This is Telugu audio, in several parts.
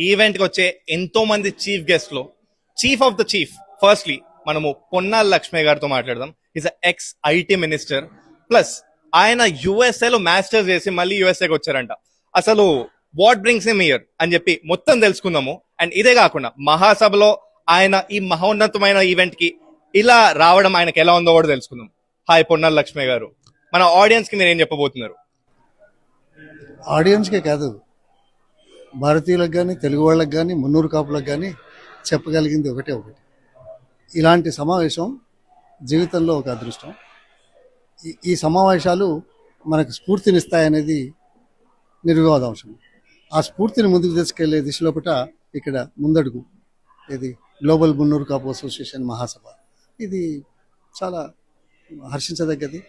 ఈవెంట్కి వచ్చే ఎంతో మంది chief గెస్ట్లో chief of the chief. Firstly మనము పొన్నాల లక్ష్మి గారితో మాట్లాడదాం. Is ex IT minister plus ఆయన యుఎస్ఏలో లో మాస్టర్స్ చేసి మళ్ళీ యుఎస్ఏకి కి వచ్చారంట. అసలు వాట్ బ్రింగ్స్ హిమ్ ఇయర్ అని చెప్పి మొత్తం తెలుసుకుందాము. అండ్ ఇదే కాకుండా మహాసభలో ఆయన ఈ మహోన్నతమైన ఈవెంట్కి ఇలా రావడం ఆయనకి ఎలా ఉందో కూడా తెలుసుకుందాం. హాయ్ పొన్నాల లక్ష్మి గారు. మన ఆడియన్స్కి మీరు ఏం చెప్పబోతున్నారు ఆడియన్స్కే కాదు. భారతీయులకు కానీ తెలుగు వాళ్ళకి కానీ మున్నూరు కాపులకు కానీ చెప్పగలిగింది ఒకటే ఒకటి. ఇలాంటి సమావేశం జీవితంలో ఒక అదృష్టం. ఈ- ఈ సమావేశాలు మనకు స్ఫూర్తినిస్తాయనేది నిర్వివాదాంశం. ఆ స్ఫూర్తిని ముందుకు తీసుకెళ్ళే దిశలోపట ఇక్కడ ముందడుగు. ఇది గ్లోబల్ మున్నూరు కాపు అసోసియేషన్ మహాసభ. ఇది చాలా హర్షించదగ్గది.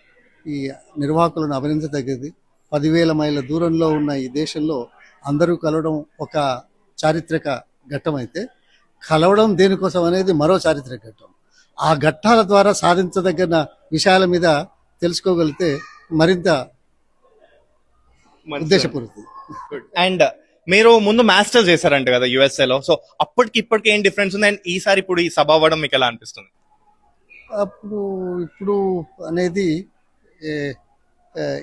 ఈ నిర్వాహకులను అభినందించదగ్గది. పదివేల మైళ్ళ దూరంలో ఉన్న ఈ దేశంలో అందరూ కలవడం ఒక చారిత్రక ఘట్టం అయితే కలవడం దేనికోసం అనేది మరో చారిత్రక ఘట్టం. ఆ ఘట్టాల ద్వారా సాధించదగిన విషయాల మీద తెలుసుకోగలిగితే మరింత ఉద్దేశపూరితం. అండ్ మీరు ముందు మాస్టర్స్ చేశారంట కదా USA లో సో అప్పటికి ఇప్పటికి ఏం డిఫరెన్స్ ఉంది? అండ్ ఈసారి ఇప్పుడు ఈ సభ అవ్వడం మీకు ఎలా అనిపిస్తుంది? అప్పుడు ఇప్పుడు అనేది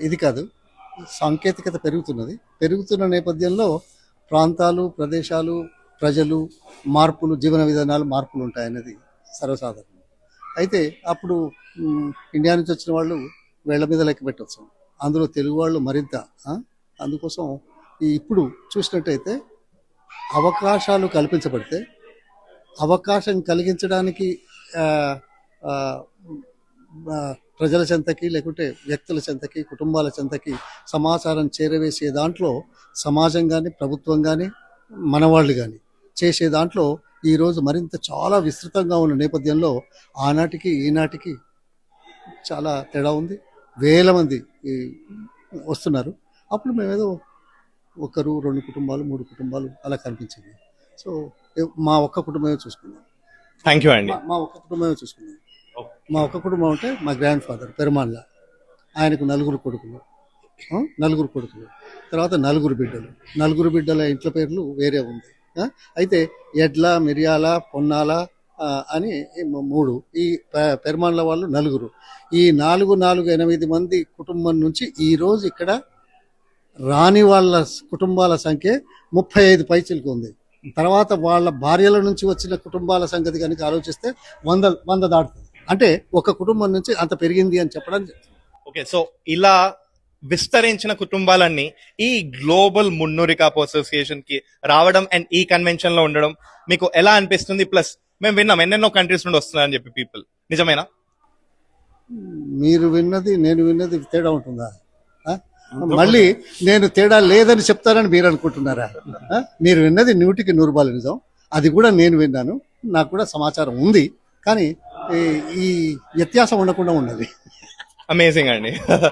ఇది కాదు. సాంకేతికత పెరుగుతున్నది. పెరుగుతున్న నేపథ్యంలో ప్రాంతాలు ప్రదేశాలు ప్రజలు మార్పులు జీవన విధానాలు మార్పులు ఉంటాయనేది సర్వసాధారణం. అయితే అప్పుడు ఇండియా నుంచి వచ్చిన వాళ్ళు వేళ్ళ మీద లెక్క పెట్టవచ్చు అందులో తెలుగు వాళ్ళు మరింత అందుకోసం ఇప్పుడు చూసినట్టయితే అవకాశాలు కల్పించబడితే అవకాశం కలిగించడానికి ప్రజల చెంతకి లేకుంటే వ్యక్తుల చెంతకి కుటుంబాల చెంతకి సమాచారం చేరవేసే దాంట్లో సమాజం కానీ ప్రభుత్వం కానీ మనవాళ్ళు కానీ చేసే దాంట్లో ఈరోజు మరింత చాలా విస్తృతంగా ఉన్న నేపథ్యంలో ఆనాటికి ఈనాటికి చాలా తేడా ఉంది. వేల మంది వస్తున్నారు. అప్పుడు మేమేదో ఒకరు రెండు కుటుంబాలు మూడు కుటుంబాలు అలా కనిపించింది. సో మా ఒక్క కుటుంబమే చూసుకున్నాం. థ్యాంక్ యూ అండి మా- మా ఒక్క కుటుంబమే చూసుకున్నాం. మా ఒక కుటుంబం అంటే మా గ్రాండ్ ఫాదర్ పెరుమాళ్ళ. ఆయనకు నలుగురు కొడుకులు. నలుగురు కొడుకులు. తర్వాత నలుగురు బిడ్డలు. నలుగురు బిడ్డల ఇంట్ల పేర్లు వేరే ఉంది. అయితే ఎడ్ల మిరియాల పొన్నాల అని మూడు. ఈ పె- పెరుమాళ్ళ వాళ్ళు నలుగురు. ఈ నాలుగు నాలుగు ఎనిమిది మంది కుటుంబం నుంచి ఈరోజు ఇక్కడ రాని వాళ్ళ కుటుంబాల సంఖ్య ముప్పై ఐదు పైచిలకు ఉంది. తర్వాత వాళ్ళ భార్యల నుంచి వచ్చిన కుటుంబాల సంగతి కనుక ఆలోచిస్తే వంద వంద దాటుతుంది. అంటే ఒక కుటుంబం నుంచి అంత పెరిగింది అని చెప్పడం ఓకే సో ఇలా విస్తరించిన కుటుంబాలన్నీ ఈ గ్లోబల్ మున్నూరి కాపు అసోసియేషన్కి రావడం అండ్ ఈ కన్వెన్షన్లో ఉండడం మీకు ఎలా అనిపిస్తుంది? ప్లస్ మేము విన్నాం ఎన్నెన్నో కంట్రీస్ నుండి వస్తున్నారని చెప్పి పీపుల్ నిజమేనా? మీరు విన్నది నేను విన్నది తేడా ఉంటుందా? ఆ? మళ్ళీ నేను తేడా లేదని చెప్తానని మీరు అనుకుంటున్నారా? మీరు విన్నది నూటికి నూరు రూపాయలు నిజం. అది కూడా నేను విన్నాను. నాకు కూడా సమాచారం ఉంది. కానీ ఈ వ్యత్యాసం ఉండకుండా ఉన్నది అమేజింగ్ అండి.